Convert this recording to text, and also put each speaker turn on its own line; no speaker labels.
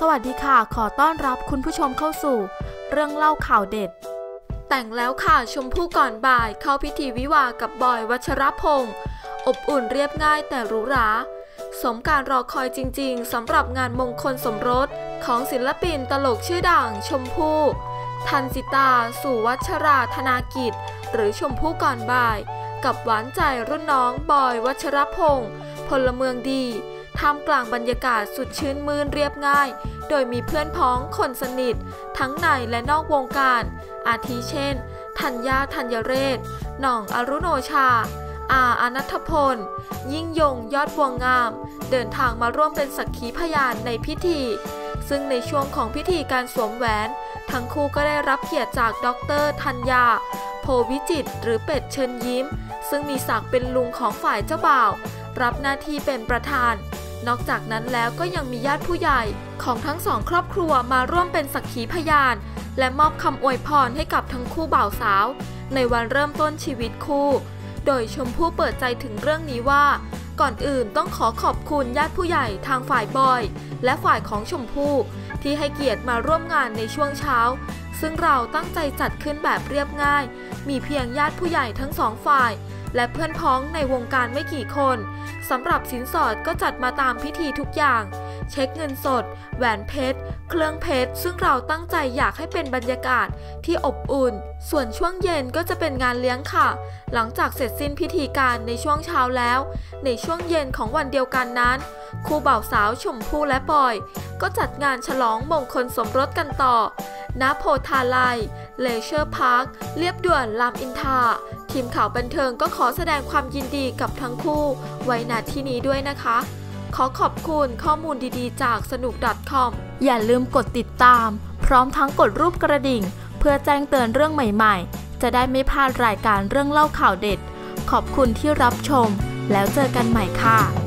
สวัสดีค่ะ ขอต้อนรับคุณผู้ชมเข้าสู่ เรื่องเล่าข่าวเด็ด แต่งแล้วค่ะชมพู่ก่อนบ่าย เข้าพิธีวิวากับบอยวัชรพงศ์อบอุ่นเรียบง่ายแต่หรูหราสมการรอคอยจริง ๆสำหรับงานมงคลสมรสของศิลปินตลกชื่อดังชมพู่ทันสิตา สู่วัชราธนากิจ หรือชมพู่ก่อนบ่าย กับหวานใจรุ่นน้องบอยวัชรพงศ์พลเมืองดี ท่ามกลางบรรยากาศสุดชื่นมื่นเรียบง่าย โดยมีเพื่อนพ้องคนสนิท ทั้งในและนอกวงการ อาทิเช่น ธัญญาธัญเรศ หน่องอรุโนชา อาอนัทพล ยิ่งยงยอดวงงาม เดินทางมาร่วมเป็นสักขีพยานในพิธี ซึ่งในช่วงของพิธีการสวมแหวน ทั้งคู่ก็ได้รับเกียรติจากดรธัญญา โพวิจิตหรือเป็ดเชิญยิ้ม ซึ่งมีศักดิ์เป็นลุงของฝ่ายเจ้าบ่าว รับหน้าที่เป็นประธาน นอกจากนั้นแล้วก็ยังมีญาติผู้ใหญ่ของทั้งสองครอบครัวมาร่วมเป็นสักขีพยาน และมอบคำอวยพรให้กับทั้งคู่บ่าวสาว ในวันเริ่มต้นชีวิตคู่ โดยชมพู่เปิดใจถึงเรื่องนี้ว่า ก่อนอื่นต้องขอขอบคุณญาติผู้ใหญ่ทางฝ่ายบอย และฝ่ายของชมพู่ที่ให้เกียรติมาร่วมงานในช่วงเช้า ซึ่งเราตั้งใจจัดขึ้นแบบเรียบง่าย มีเพียงญาติผู้ใหญ่ทั้งสองฝ่าย และเพื่อนพ้องในวงการไม่กี่คนสำหรับสินสอดก็จัดมาตามพิธีทุกอย่าง เช็คเงินสด แหวนเพชร เครื่องเพชร ซึ่งเราตั้งใจอยากให้เป็นบรรยากาศที่อบอุ่น ส่วนช่วงเย็นก็จะเป็นงานเลี้ยงค่ะ หลังจากเสร็จสิ้นพิธีการในช่วงเช้าแล้ว ในช่วงเย็นของวันเดียวกันนั้นคู่บ่าวสาวชมพู่และปอย ก็จัดงานฉลองมงคลสมรสกันต่อณโพธาไลเลเชอร์พาร์ค เรียบด่วนรามอินทรา ทีมข่าวบันเทิงก็ขอแสดงความยินดีกับทั้งคู่ ไว้ณที่นี้ด้วยนะคะ ขอขอบคุณข้อมูลดีๆ จากสนุก .com อย่าลืมกดติดตาม พร้อมทั้งกดรูปกระดิ่ง เพื่อแจ้งเตือนเรื่องใหม่ๆ จะได้ไม่พลาดรายการเรื่องเล่าข่าวเด็ด ขอบคุณที่รับชม แล้วเจอกันใหม่ค่ะ